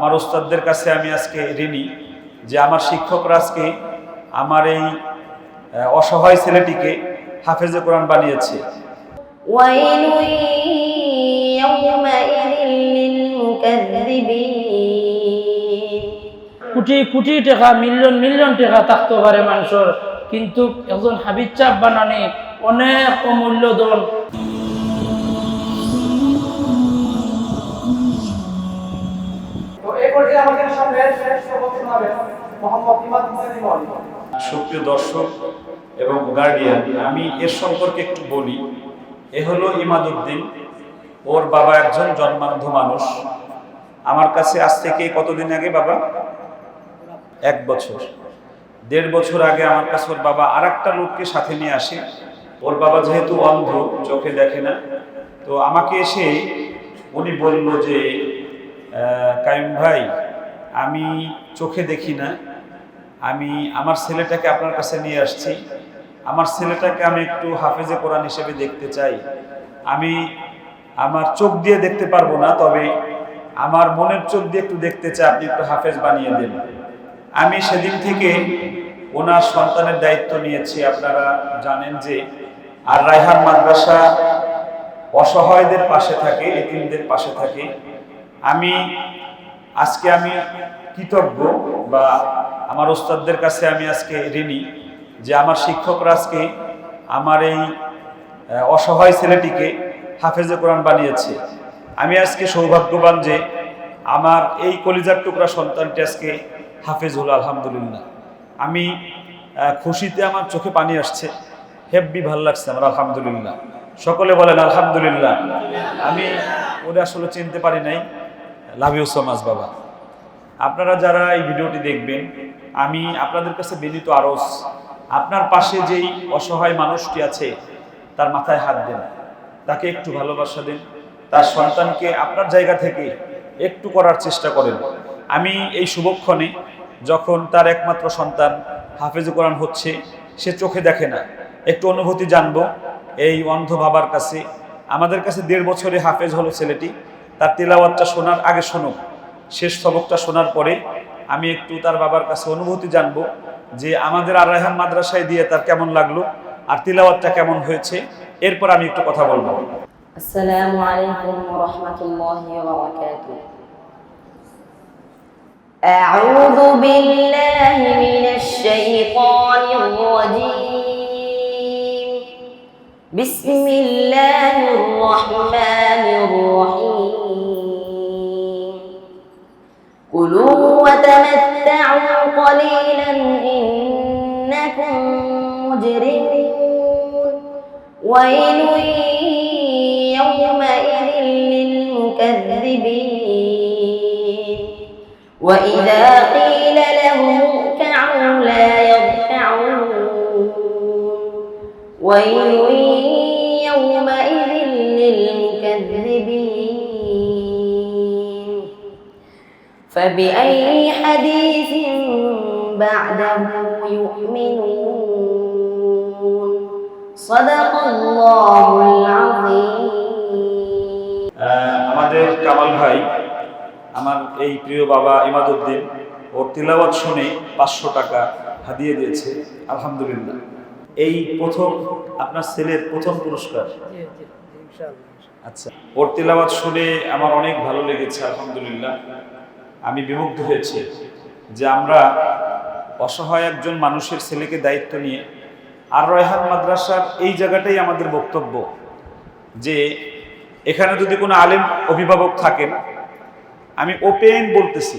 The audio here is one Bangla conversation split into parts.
আমার ওস্তাদদের কাছে আমি আজকে ঋণী যে আমার শিক্ষকরা আজকে আমার এই অসহায় ছেলেটিকে হাফেজে কোরআন বানিয়েছে। কোটি কোটি টাকা, মিলিয়ন মিলিয়ন টাকা থাকতে পারে মানুষের, কিন্তু একজন হাবিজ চাপ বানানি অনেক অমূল্য দল। পর্যায়ে আমাদের সামনে শোনাবেন মোহাম্মদ সুপ্রিয় দর্শক এবং গার্ডিয়ান, আমি এর সম্পর্কে একটু বলি। এ হলো ইমাদুদ্দিন। ওর বাবা একজন জন্মান্ধ মানুষ। আমার কাছে আজ থেকে কতদিন আগে, বাবা? এক বছর। দেড় বছর আগে আমার কাছে ওর বাবা আর একটা লোককে সাথে নিয়ে আসে। ওর বাবা যেহেতু অন্ধ, চোখে দেখে না। তো আমাকে এসে উনি বলল যে কাইম ভাই, আমি চোখে দেখি না। আমি আমার ছেলেটাকে আপনার কাছে নিয়ে আসছি। আমার ছেলেটাকে আমি একটু হাফেজে কোরআন হিসেবে দেখতে চাই। আমি আমার চোখ দিয়ে দেখতে পারব না, তবে আমার মনের চোখ দিয়ে একটু দেখতে চাই, আপনি একটু হাফেজ বানিয়ে দেন। আমি সেদিন থেকে ওনার সন্তানের দায়িত্ব নিয়েছি। আপনারা জানেন যে, আর রায়হান মাদ্রাসা অসহায়দের পাশে থাকে, এতিমদের পাশে থাকে। আমি, আজকে আমি কৃতজ্ঞ বা আমার ওস্তাদদের কাছে আমি আজকে ঋণী যে আমার শিক্ষকরা আজকে আমার এই অসহায় ছেলেটিকে হাফেজে কোরআন বানিয়েছে। আমি আজকে সৌভাগ্যবান যে আমার এই কলিজার টুকরা সন্তানটি আজকে হাফেজ হলো আলহামদুলিল্লাহ। আমি খুশিতে আমার চোখে পানি আসছে, হেব্বি ভালো লাগছে আমার, আলহামদুলিল্লাহ। সকলে বলেন, আলহামদুলিল্লাহ। আমি ওরা আসলে চিনতে পারি নাই। লাভ ইউ সো মাচ বাবা। আপনারা যারা এই ভিডিওটি দেখবেন, আমি আপনাদের কাছে বিনীত আরস, আপনার পাশে যেই অসহায় মানুষটি আছে, তার মাথায় হাত দেন। তাকে একটু ভালোবাসা দেন। তার সন্তানকে আপনার জায়গা থেকে একটু করার চেষ্টা করেন। আমি এই শুভক্ষণে যখন তার একমাত্র সন্তান হাফেজ কোরআন হচ্ছে, সে চোখে দেখে না। একটু অনুভূতি জানব, এই অন্ধ বাবার কাছে। আমাদের কাছে দেড় বছরে হাফেজ হলো ছেলেটি। তার তেলাওয়াতটা শোনার আগে শোনুক শেষ সবকটা শোনার পরে আমি একটু তার বাবার কাছে অনুভূতি জানবো যে আমাদের আর রায়হান মাদ্রাসায় দিয়ে তার কেমন লাগলো আর তিলাওয়াতটা কেমন হয়েছে এরপর আমি একটু কথা বলবো السلام عليكم ورحمة الله وبركاته أعوذ بالله من الشيطان الرجيم بسم الله الرحمن الرحيم وتمتعوا قليلا إنكم مجرمون. ويل يومئذ للمكذبين. وإذا قيل لهم اركعوا لا يركعون. ويل فبأي حديث بعده يؤمنون صدق الله العظيم আহ, আমাদের কামাল ভাই আমার এই প্রিয় বাবা ইমাদুদ্দিন ওর তিলাওয়াত শুনে পাঁচশো টাকা হাদিয়ে দিয়েছে আলহামদুলিল্লাহ এই প্রথম আপনার ছেলের প্রথম পুরস্কার আচ্ছা ওর তিলাওয়াত শুনে আমার অনেক ভালো লেগেছে আলহামদুলিল্লাহ আমি বিমুগ্ধ হয়েছি যে আমরা অসহায় একজন মানুষের ছেলেকে দায়িত্ব নিয়ে আর রয়হান মাদ্রাসার এই জায়গাটাই আমাদের বক্তব্য যে এখানে যদি কোনো আলেম অভিভাবক থাকেন, আমি ওপেন বলতেছি,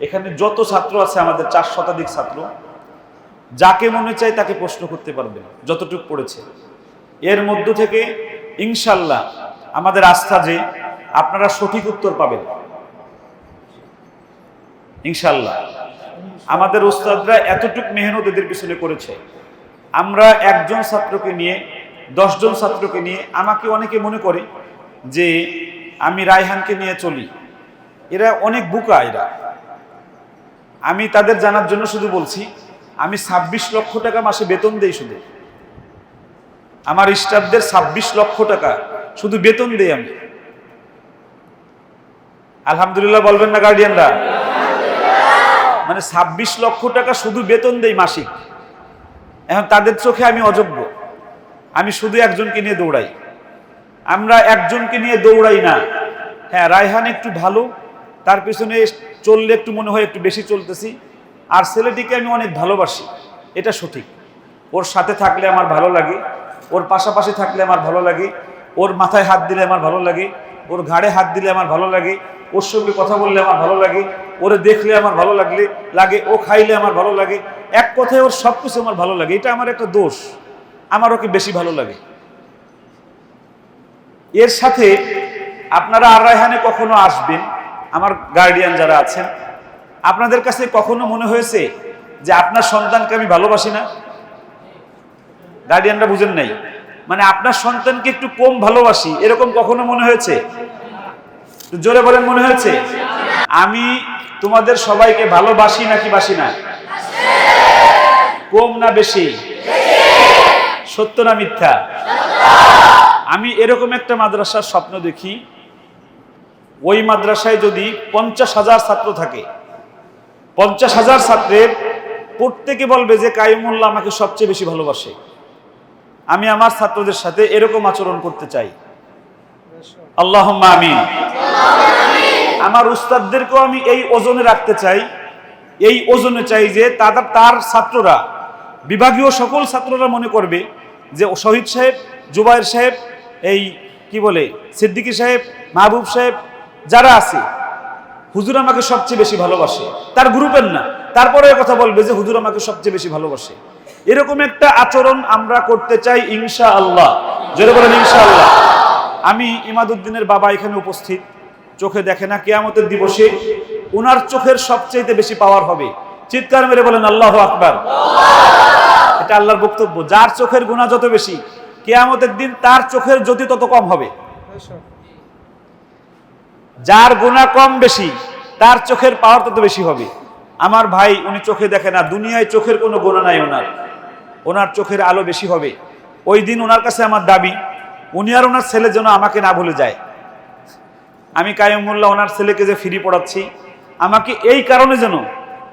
এখানে যত ছাত্র আছে আমাদের চার শতাধিক ছাত্র, যাকে মনে চায় তাকে প্রশ্ন করতে পারবেন, যতটুকু পড়েছে। এর মধ্য থেকে ইনশাল্লাহ আমাদের আস্থা যে আপনারা সঠিক উত্তর পাবেন। ইনশাল্লাহ আমাদের ওস্তাদরা এতটুক মেহনত এদের পিছনে করেছে। আমরা একজন ছাত্রকে নিয়ে, দশজন ছাত্রকে নিয়ে আমাকে অনেকে মনে করে যে আমি রায়হানকে নিয়ে চলি। এরা অনেক বুকা এরা। আমি তাদের জানার জন্য শুধু বলছি, আমি ছাব্বিশ লক্ষ টাকা মাসে বেতন দেই শুধু। আমার স্টাফদের ছাব্বিশ লক্ষ টাকা শুধু বেতন দেই আমি। আলহামদুলিল্লাহ বলবেন না গার্ডিয়ানরা। মানে ছাব্বিশ লক্ষ টাকা শুধু বেতন দেই মাসিক। এখন তাদের চোখে আমি অযোগ্য। আমি শুধু একজনকে নিয়ে দৌড়াই। আমরা একজনকে নিয়ে দৌড়াই না। হ্যাঁ রায়হান একটু ভালো, তার পিছনে চললে একটু মনে হয় একটু বেশি চলতেছি। আর ছেলেটিকে আমি অনেক ভালোবাসি, এটা সঠিক। ওর সাথে থাকলে আমার ভালো লাগে, ওর পাশাপাশি থাকলে আমার ভালো লাগে, ওর মাথায় হাত দিলে আমার ভালো লাগে, ওর ঘাড়ে হাত দিলে আমার ভালো লাগে, ওর সঙ্গে কথা বললে আমার ভালো লাগে ওরে দেখলে আমার ভালো লাগলে, লাগে, ও খাইলে আমার ভালো লাগে। এক কথায় ওর সব কিছু আমার ভালো লাগে, এটা আমার একটা দোষ। আমার ওকে বেশি ভালো লাগে? এর সাথে আপনারা আর রায়হানে কখনো আসবেন? আমার গার্ডিয়ান যারা আছেন, আপনাদের কাছে কখনো মনে হয়েছে যে আপনার সন্তানকে আমি ভালোবাসি না? গার্ডিয়ানরা বুঝেন নাই। মানে আপনার সন্তানকে একটু কম ভালোবাসি, এরকম কখনো মনে হয়েছে? জোরে বলেন, মনে হয়েছে? আমি তোমাদের সবাইকে ভালোবাসি নাকি বাসি না? কম না বেশি? সত্য না মিথ্যা? আমি এরকম একটা মাদ্রাসার স্বপ্ন দেখি, ওই মাদ্রাসায় যদি পঞ্চাশ হাজার ছাত্র থাকে, পঞ্চাশ হাজার ছাত্রের প্রত্যেকে বলবে যে কাইমুল্লাহ আমাকে সবচেয়ে বেশি ভালোবাসে। আমি আমার ছাত্রদের সাথে এরকম আচরণ করতে চাই। আল্লাহ আমিন। আমার উস্তাদদেরকেও আমি এই ওজনে রাখতে চাই। এই ওজনে চাই যে তাদের, তার ছাত্ররা, বিভাগীয় সকল ছাত্ররা মনে করবে যে শহীদ সাহেব জুবাইর সাহেব, এই কি বলে, সিদ্দিকী সাহেব, মাহবুব সাহেব, যারা আছে, হুজুর আমাকে সবচেয়ে বেশি ভালোবাসে। তার গ্রুপের না, তারপরে কথা বলবে যে হুজুর আমাকে সবচেয়ে বেশি ভালোবাসে। এরকম একটা আচরণ আমরা করতে চাই ইনশা আল্লাহ জোরে বলেন ইনশা আল্লাহ আমি ইমাদুদ্দিনের বাবা এখানে উপস্থিত। চোখে দেখে না, কেয়ামতের দিবসে ওনার চোখের সবচেয়ে বেশি পাওয়ার হবে। চিৎকার মেরে বলেন, আল্লাহ আকবার। এটা আল্লাহর বক্তব্য। যার চোখের গুণা যত বেশি, কেয়ামতের দিন তার চোখের জ্যোতি তত কম হবে। যার গুণা কম বেশি, তার চোখের পাওয়ার তত বেশি হবে। আমার ভাই, উনি চোখে দেখে না, দুনিয়ায় চোখের কোনো গুণা নাই ওনার। ওনার চোখের আলো বেশি হবে। ওই দিন ওনার কাছে আমার দাবি, উনি আর ওনার ছেলে যেন আমাকে না ভুলে যায়। আমি কায়মুল্লাহ ওনার ছেলেকে যে ফ্রি পড়াচ্ছি আমাকে এই কারণে যেন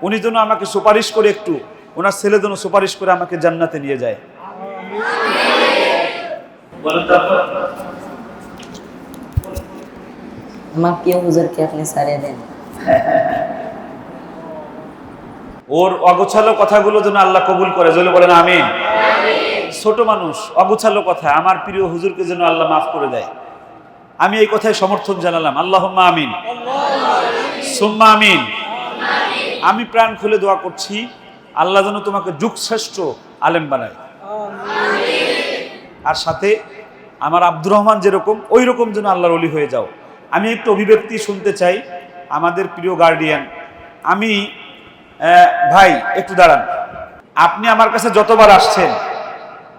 উনি যেন আমাকে সুপারিশ করে একটু ওনার ছেলে যেন সুপারিশ করে আমাকে জান্নাতে নিয়ে যায়। বলেন তো আপনারা? আমার প্রিয় হুজুরকে আপনি সারিয়ে দেন। ওর অগোছালো কথাগুলো যেন আল্লাহ কবুল করে যদি বলেন আমিন। ছোট মানুষ অগোছালো কথা আমার প্রিয় হুজুরকে যেন আল্লাহ মাফ করে দেয়। আমি এই কথায় সমর্থন জানালাম। আল্লাহ আমিন। সুম্মা আমিন। আমি প্রাণ খুলে দোয়া করছি, আল্লাহ যেন তোমাকে যুগশ্রেষ্ঠ আলেম বানায়। আর সাথে আমার আব্দুর রহমান যেরকম ওই রকম যেন আল্লাহর অলি হয়ে যাও। আমি একটু অভিব্যক্তি শুনতে চাই আমাদের প্রিয় গার্ডিয়ান আমি ভাই, একটু দাঁড়ান। আপনি আমার কাছে যতবার আসছেন,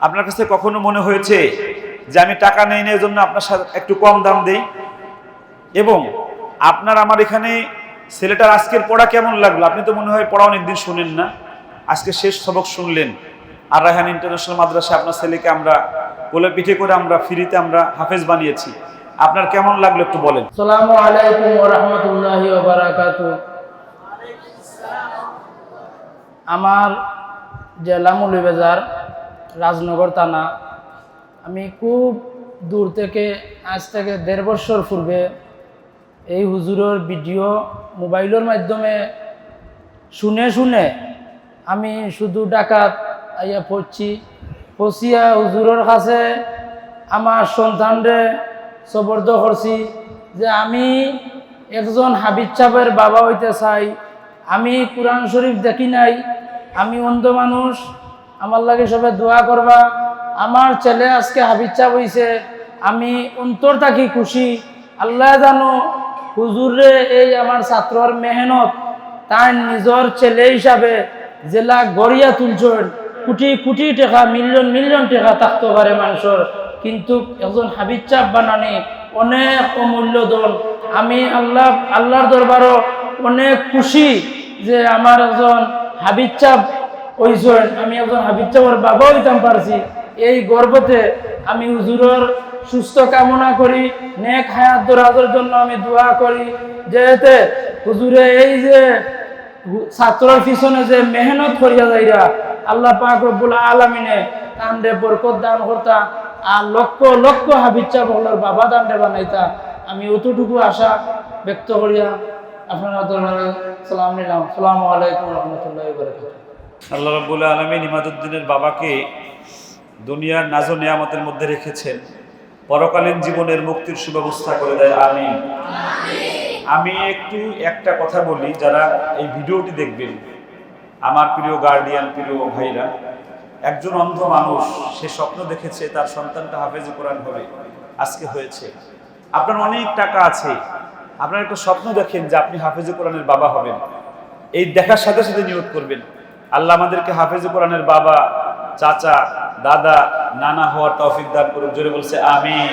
আপনার কাছে কখনো মনে হয়েছে যে আমি টাকা নেই নেই জন্য আপনার সাথে একটু কম দাম দেই। এবং আপনার আমার এখানে ছেলেটার আজকের পড়া কেমন লাগল? আপনি তো মনে হয় পড়া অনেকদিন শুনেন না। আজকে শেষ সবক শুনলেন। আর রায়হান ইন্টারন্যাশনাল মাদ্রাসা আপনার ছেলেকে আমরা কোলে পিঠে করে আমরা ফ্রিতে আমরা হাফেজ বানিয়েছি। আপনার কেমন লাগল একটু বলেন। আমার জেলা মৌলভীবাজার রাজনগর থানা আমি খুব দূর থেকে, আজ থেকে দেড় বছর পূর্বে এই হুজুরের ভিডিও মোবাইলের মাধ্যমে শুনে শুনে আমি শুধু ডাকাত আইয়া পড়ছি। পচিয়া হুজুরের কাছে আমার সন্তানরে সবর্দ করছি যে আমি একজন হাবিজ সাহেবের বাবা হইতে চাই। আমি কোরআন শরীফ দেখি নাই। আমি অন্ধ মানুষ। আমার লাগে সবে দোয়া করবা। আমার ছেলে আজকে হাবিজ সাহেব হইছে, আমি অন্তর থাকি খুশি। আল্লাহ জানো, হুজুরে এই আমার ছাত্রর মেহনত তার নিজর ছেলে হিসাবে জেলা গড়িয়া তুলছেন। কোটি কোটি টাকা মিলিয়ন মিলিয়ন টাকা থাকতে পারে মানুষের। কিন্তু একজন চাপ বানানি অনেক অমূল্য দল। আমি আল্লাহ, আল্লাহর দরবারও অনেক খুশি যে আমার একজন হাবিজ চাপ হইছেন। আমি একজন হাবিজ চাপের বাবা হইতাম পারছি। এই গর্বতে আমি হুজুরের সুস্থ কামনা করি, নেক হায়াত দরাজের জন্য আমি দোয়া করি যে এতে হুজুরে এই যে ছাত্রর পিছনে যে মেহনত করিয়া যাইরা আল্লাহ পাক রব্বুল আলামিনে তান্ডে বরকত দান করতা আর লক্ষ লক্ষ হাবিচ্ছা বহলের বাবা দান্ডে বানাইতা। আমি অতটুকু আশা ব্যক্ত করিয়া আপনারা সালাম নিলাম। সালামু আলাইকুম রহমতুল্লাহ আল্লাহ রব্বুল আলমিন ইমাদুদ্দিনের বাবাকে দুনিয়ার নাজ নিয়ামতের মধ্যে রেখেছেন পরকালীন জীবনের মুক্তির সুব্যবস্থা করে দেয়। আমিন। আমি একটু একটা কথা বলি, যারা এই ভিডিওটি দেখবেন, আমার প্রিয় গার্ডিয়ান, প্রিয় ভাইরা, একজন অন্ধ মানুষ, সে স্বপ্ন দেখেছে তার সন্তানটা হাফেজ কোরআন হবে, আজকে হয়েছে। আপনার অনেক টাকা আছে, আপনার একটা স্বপ্ন দেখেন যে আপনি হাফেজে কোরআনের বাবা হবেন। এই দেখার সাথে সাথে নিয়োগ করবেন। আল্লাহ আমাদেরকে হাফেজে কোরআনের বাবা চাচা দাদা নানা হওয়ার তৌফিক দান করুন জোরে বলছে আমিন।